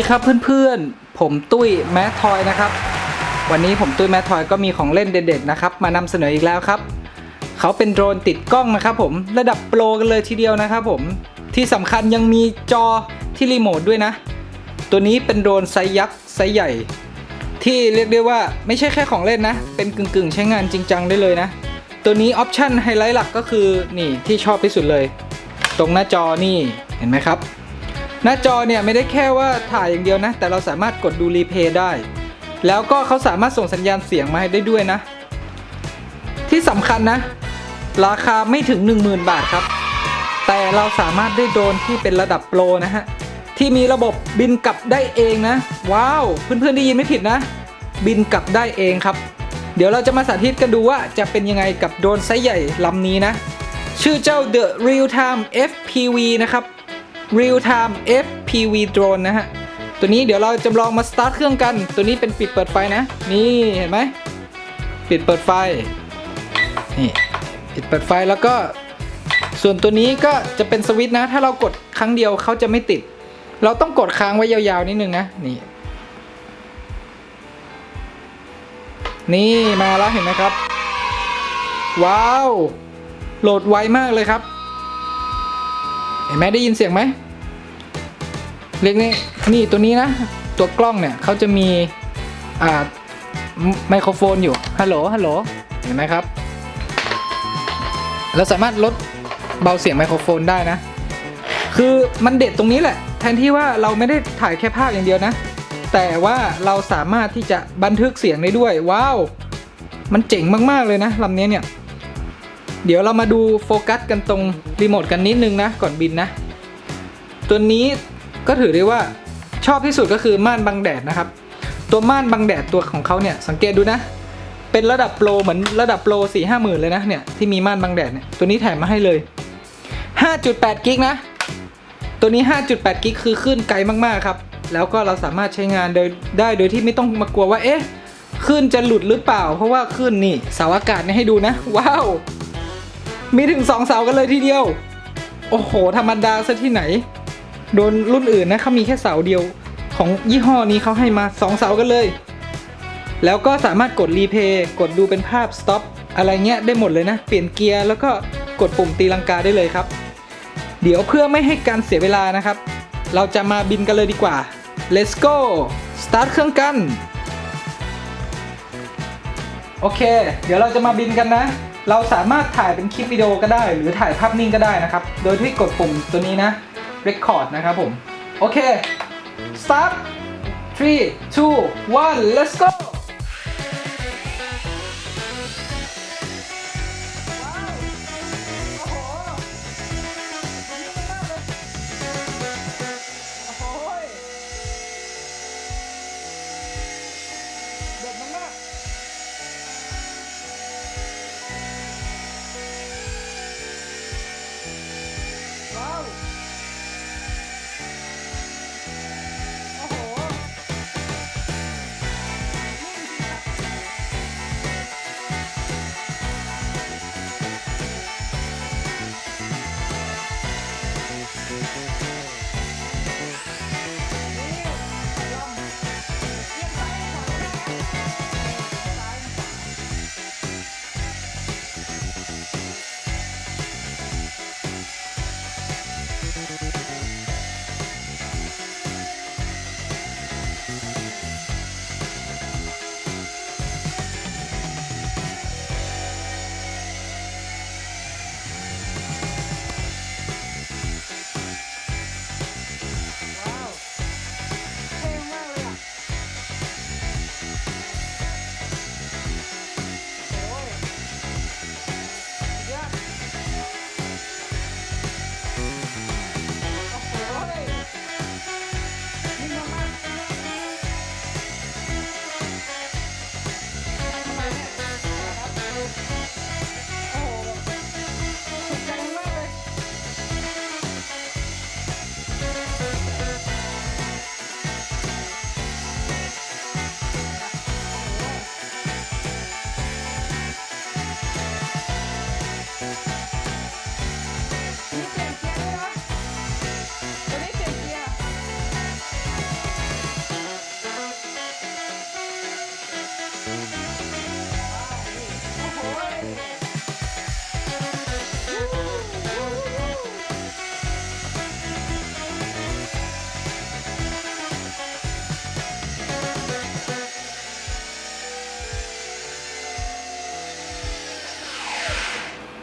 ดีครับเพื่อนๆ ผมตุ้ยแมททอยนะครับ วันนี้ผมตุ้ยแมททอยก็มีของเล่นเด็ดๆนะครับมานำเสนออีกแล้วครับ เขาเป็นโดรนติดกล้องนะครับผมระดับโปรกันเลยทีเดียวนะครับผมที่สำคัญยังมีจอที่รีโมทด้วยนะ ตัวนี้เป็นโดรนไซส์ยักษ์ไซส์ใหญ่ ที่เรียกได้ว่าไม่ใช่แค่ของเล่นนะ เป็นกึ่งๆ ใช้งานจริงจังได้เลยนะ ตัวนี้ออปชันไฮไลท์หลักก็คือนี่ที่ชอบที่สุดเลย ตรงหน้าจอนี่เห็นไหมครับ หน้าจอเนี่ยไม่ได้แค่ว่าถ่ายอย่างเดียวนะ แต่เราสามารถกดดูรีเพย์ได้ แล้วก็เขาสามารถส่งสัญญาณเสียงมาให้ได้ด้วยนะ ที่สำคัญนะ ราคาไม่ถึง 10,000 บาทครับ แต่เราสามารถได้โดรนที่เป็นระดับโปรนะฮะ ที่มีระบบบินกลับได้เองนะ ว้าว เพื่อนๆได้ยินไม่ผิดนะ บินกลับได้เองครับ เดี๋ยวเราจะมาสาธิตกันดูว่าจะเป็นยังไงกับโดรนไซส์ใหญ่ลำนี้นะ ชื่อเจ้า The Real Time FPV นะครับ Real Time FPV Drone นะฮะ ตัวนี้เดี๋ยวเราจะลองมาสตาร์ทเครื่องกัน ตัวนี้เป็นปิดเปิดไฟนะ นี่เห็นไหม ปิดเปิดไฟ นี่ปิดเปิดไฟแล้วก็ ส่วนตัวนี้ก็จะเป็นสวิตช์นะ ถ้าเรากดครั้งเดียวเขาจะไม่ติด เราต้องกดค้างไว้ยาวๆนิดนึงนะ นี่ นี่มาแล้วเห็นไหมครับ ว้าว โหลดไวมากเลยครับ เห็นไหมได้ยินเสียงไหมเรียกนี่นี่ตัวนี้นะ ตัวกล้องเนี่ยเขาจะมีอ่าไมโครโฟนอยู่ฮัลโหลฮัลโหลเห็นไหมครับเราสามารถลดเบาเสียงไมโครโฟนได้นะ คือมันเด็ดตรงนี้แหละ แทนที่ว่าเราไม่ได้ถ่ายแค่ภาพอย่างเดียวนะ แต่ว่าเราสามารถที่จะบันทึกเสียงได้ด้วย ว้าว มันเจ๋งมากๆเลยนะลำนี้เนี่ย เดี๋ยวเรามาดูโฟกัสกันตรงรีโมทกันนิดนึงนะก่อนบินนะ ตัวนี้ก็ถือได้ว่าชอบที่สุดก็คือม่านบังแดดนะครับ ตัวม่านบังแดดตัวของเขาเนี่ยสังเกตดูนะ เป็นระดับโปรเหมือนระดับโปรสี่ห้าหมื่นเลยนะเนี่ยที่มีม่านบังแดดเนี่ยตัวนี้แถมมาให้เลย 5.8 กิกนะ ตัวนี้ 5.8 กิกคือขึ้นไกลมากๆครับ แล้วก็เราสามารถใช้งานโดยได้โดยที่ไม่ต้องมากลัวว่าเอ๊ะขึ้นจะหลุดหรือเปล่า เพราะว่าขึ้นนี่เสาอากาศนี่ให้ดูนะ ว้าว มีถึง2เสากันเลยทีเดียว โอ้โห ธรรมดาซะที่ไหน โดนรุ่นอื่นนะเขามีแค่เสาเดียว ของยี่ห้อนี้เขาให้มา2เสากันเลย แล้วก็สามารถกดรีเพย์กดดูเป็นภาพสต็อปอะไรเงี้ยได้หมดเลยนะ เปลี่ยนเกียร์แล้วก็กดปุ่มตีลังกาได้เลยครับ เดี๋ยวเพื่อไม่ให้การเสียเวลานะครับ เราจะมาบินกันเลยดีกว่า let's go start เครื่องกัน โอเค เดี๋ยวเราจะมาบินกันนะ เราสามารถถ่ายเป็นคลิปวิดีโอก็ได้ หรือถ่ายภาพนิ่งก็ได้นะครับ โดยที่กดปุ่มตัวนี้นะ record นะครับผม โอเค start 3 2 1 let's go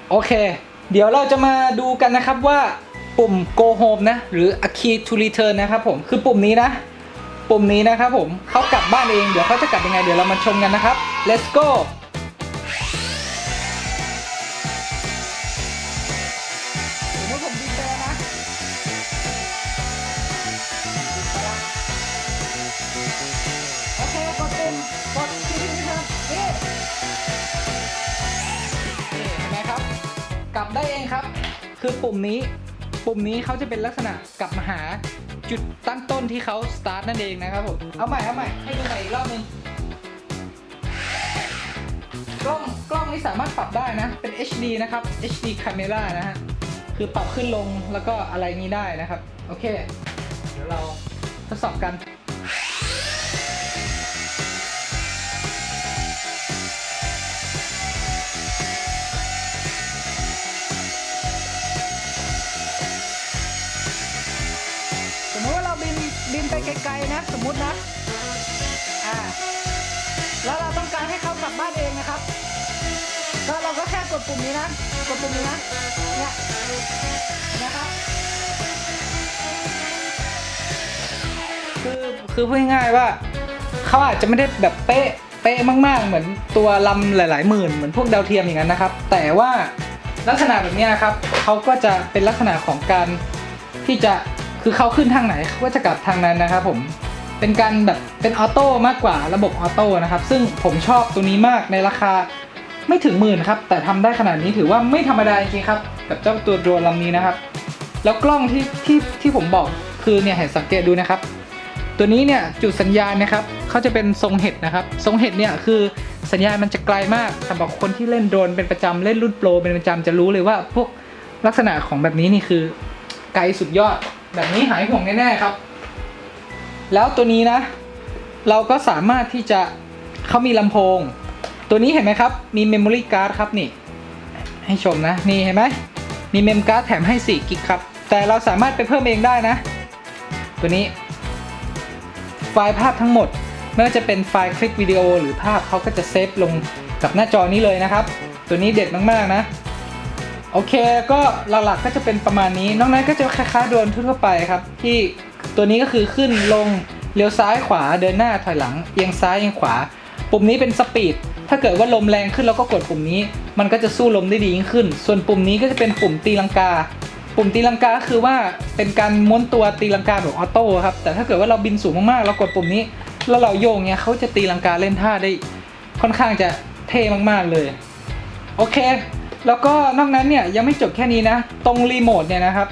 โอเค เดี๋ยวเราจะมาดูกันนะครับว่าปุ่ม go home นะ หรือ a key to return นะครับผม คือปุ่มนี้นะ ปุ่มนี้นะครับผมเขากลับบ้านเอง เดี๋ยวเขาจะกลับยังไง เดี๋ยวเรามาชมกันนะครับ let's go คือปุ่มนี้ปุ่มนี้เขาจะเป็นลักษณะกลับมาหาจุดตั้งต้นที่เขาสตาร์ทนั่นเองนะครับผม เอาใหม่เอาใหม่ให้ดูใหม่อีกรอบหนึงกล้องกล้องนี้สามารถปรับได้นะ เป็น HD นะครับ HD camera นะฮะ คือปรับขึ้นลงแล้วก็อะไรนี้ได้นะครับ โอเค เดี๋ยวเราทดสอบกัน ไกลๆนะสมมุตินะอ่าแล้วเราต้องการให้เขากลับบ้านเองนะครับก็เราก็แค่กดปุ่มนี้นะกดปุ่มนี้นะเนี่ยนะครับคือคือพูดง่ายๆว่าเขาอาจจะไม่ได้แบบเป๊ะเป๊ะมากๆ เหมือนตัวลำหลาย ๆ หมื่นเหมือนพวกดาวเทียมอย่างนั้นนะครับ แต่ว่าลักษณะแบบนี้ยครับเขาก็จะเป็นลักษณะของการที่จะ คือเขาขึ้นทางไหนเขาก็จะกลับทางนั้นนะครับผมเป็นการแบบเป็นออโต้มากกว่าระบบออโต้นะครับ ซึ่งผมชอบตัวนี้มากในราคาไม่ถึงหมื่นครับ แต่ทำได้ขนาดนี้ถือว่าไม่ธรรมดาจริงครับ กับเจ้าตัวโดรนลำนี้นะครับ แล้วกล้องที่ที่ที่ผมบอกคือเนี่ยเห็นสังเกตดูนะครับ ตัวนี้เนี่ยจุดสัญญาณนะครับเขาจะเป็นทรงเห็ดนะครับ ทรงเห็ดเนี่ยคือสัญญาณมันจะไกลมากสำหรับคนที่เล่นโดรนเป็นประจำเล่นรุ่นโปรเป็นประจำจะรู้เลยว่าพวกลักษณะของแบบนี้นี่คือไกลสุดยอด แบบนี้หายห่วงแน่ๆครับ แล้วตัวนี้นะ เราก็สามารถที่จะเขามีลำโพง ตัวนี้เห็นไหมครับ มีเมมโมรี่การ์ดครับนี่ ให้ชมนะ นี่เห็นไหมมีเมมการ์ดแถมให้ 4 กิกครับ แต่เราสามารถไปเพิ่มเองได้นะ ตัวนี้ ไฟล์ภาพทั้งหมดไม่ว่าจะเป็นไฟล์คลิปวิดีโอหรือภาพเขาก็จะเซฟลงกับหน้าจอนี้เลยนะครับ ตัวนี้เด็ดมากๆนะ โอเคก็หลักๆก็จะเป็นประมาณนี้ นอกนั้นก็จะคล้ายๆโดรนทั่วไปครับ ที่ตัวนี้ก็คือขึ้นลงเลี้ยวซ้ายขวาเดินหน้าถอยหลังเอียงซ้ายเอียงขวา ปุ่มนี้เป็นสปีดถ้าเกิดว่าลมแรงขึ้นเราก็กดปุ่มนี้ มันก็จะสู้ลมได้ดียิ่งขึ้น ส่วนปุ่มนี้ก็จะเป็นปุ่มตีลังกา ปุ่มตีลังกาคือว่าเป็นการม้วนตัวตีลังกาแบบออโต้ครับแต่ถ้าเกิดว่าเราบินสูงมากๆเรากดปุ่มนี้ แล้วเราโยงเนี้ยเขาจะตีลังกาเล่นท่าได้ค่อนข้างจะเท่มากๆเลย โอเค แล้วก็นอกนั้นเนี่ยยังไม่จบแค่นี้นะ ตรงรีโมทเนี่ยนะครับ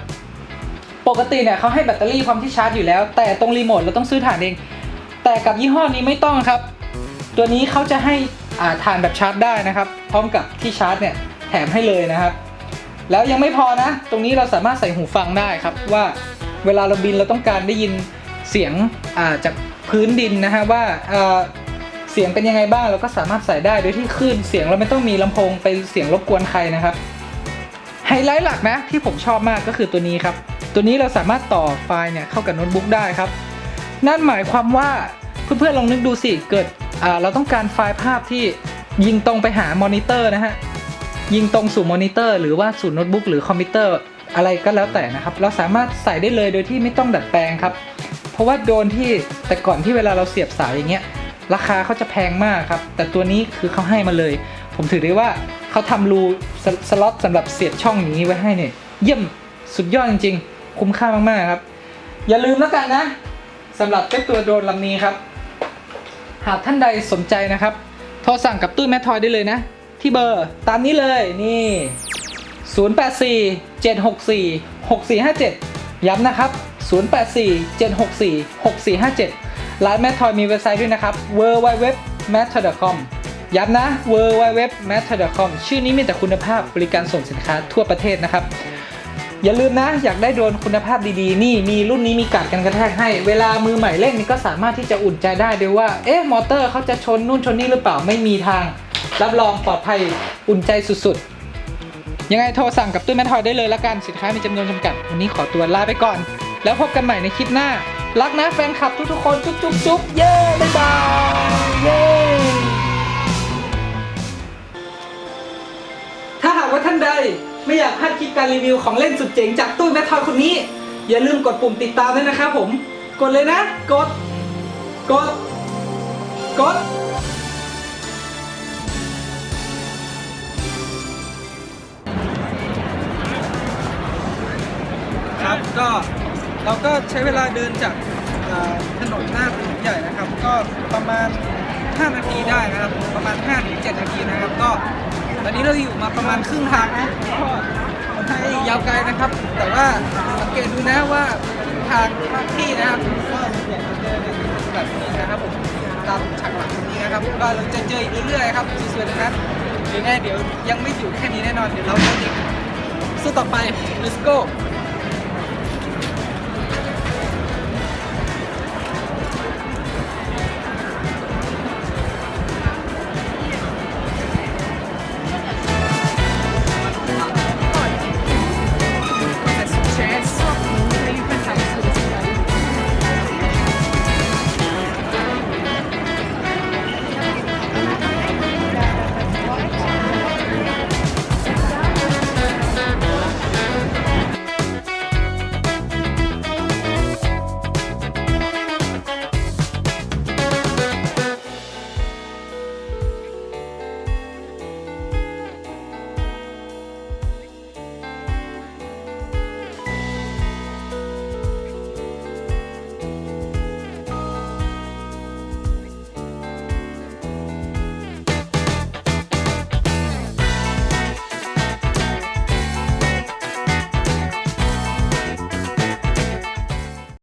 ปกติเนี่ยเขาให้แบตเตอรี่ความที่ชาร์จอยู่แล้ว แต่ตรงรีโมทเราต้องซื้อถ่านเอง แต่กับยี่ห้อนี้ไม่ต้องครับ ตัวนี้เขาจะให้อ่าถ่านแบบชาร์จได้นะครับ พร้อมกับที่ชาร์จเนี่ยแถมให้เลยนะครับ แล้วยังไม่พอนะ ตรงนี้เราสามารถใส่หูฟังได้ครับ ว่าเวลาเราบินเราต้องการได้ยินเสียงอ่าจากพื้นดินนะฮะว่าอ่า เสียงเป็นยังไงบ้างเราก็สามารถใส่ได้โดยที่คลื่นเสียงเราไม่ต้องมีลำโพงไปเสียงรบกวนใครนะครับไฮไลท์หลักนะที่ผมชอบมากก็คือตัวนี้ครับ ตัวนี้เราสามารถต่อไฟล์เนี่ยเข้ากับโน้ตบุ๊กได้ครับ นั่นหมายความว่าเพื่อนๆลองนึกดูสิเกิดเราต้องการไฟล์ภาพที่ยิงตรงไปหามอนิเตอร์นะฮะยิงตรงสู่มอนิเตอร์หรือว่าสู่โน้ตบุ๊กหรือคอมพิวเตอร์อะไรก็แล้วแต่นะครับ เราสามารถใส่ได้เลยโดยที่ไม่ต้องดัดแปลงครับ เพราะว่าโดนที่แต่ก่อนที่เวลาเราเสียบสายอย่างเงี้ย ราคาเขาจะแพงมากครับ แต่ตัวนี้คือเขาให้มาเลย ผมถือได้ว่าเขาทำรูสสล็อตสำหรับเสียบช่องอย่างนี้ไว้ให้เนี่ยเยี่ยมสุดยอดจริง ๆ คุ้มค่ามากๆครับ อย่าลืมแล้วกันนะสำหรับเจ้าตัวโดรนลำนี้ครับ หากท่านใดสนใจนะครับ โทรสั่งกับตู้แมททอยได้เลยนะ ที่เบอร์ตามนี้เลยนี่ 084 764 6457 ย้ำนะครับ 084 764 6457 ร้านแมททอยมีเว็บไซต์ด้วยนะครับ w w w m a t t o c o m ย้ำนะ w w w m a t t o c o m ชื่อนี้มีแต่คุณภาพบริการส่งสินค้าทั่วประเทศนะครับ อย่าลืมนะ อยากได้โดรนคุณภาพดีๆ นี่มีรุ่นนี้มีกัดกันกระแทกให้ เวลามือใหม่เล่นนี่ก็สามารถที่จะอุ่นใจได้ด้วยว่า เอ๊ะ มอเตอร์เขาจะชนนู่นชนนี่หรือเปล่า ไม่มีทาง รับรองปลอดภัย อุ่นใจสุดๆ ยังไงโทรสั่งกับตู้แมททอยได้เลยละกัน สินค้ามีจำนวนจำกัด วันนี้ขอตัวลาไปก่อน แล้วพบกันใหม่ในคลิปหน้า รักนะแฟนคลับทุกๆคน จุ๊บจุ๊บจุ๊บเย้บ๊ายบายเย้ถ้าหากว่าท่านใดไม่อยากพลาดคลิปการรีวิวของเล่นสุดเจ๋งจากตุ้แมททอยคนนี้ อย่าลืมกดปุ่มติดตามด้วยนะครับผม กดเลยนะ กด กด กดครับก็ เราก็ใช้เวลาเดินจากถนนหน้าถนนใหญ่นะครับ ก็ประมาณ 5 นาทีได้นะครับ ประมาณ5ถึง7นาทีนะครับ ก็ตอนนี้เราอยู่มาประมาณครึ่งทางนะก็คนไทยยาวไกลนะครับ แต่ว่าสังเกตดูนะว่าทางที่นะครับก็จะเจอในแบบนี้นะครับผมตามฉากหลังตรงนี้นะครับก็เราจะเจออีกเรื่อยๆครับสวยๆทั้งนั้นหรือไงเดี๋ยวยังไม่อยู่แค่นี้แน่นอนเดี๋ยวเราจะอีกสู้ต่อไป let's go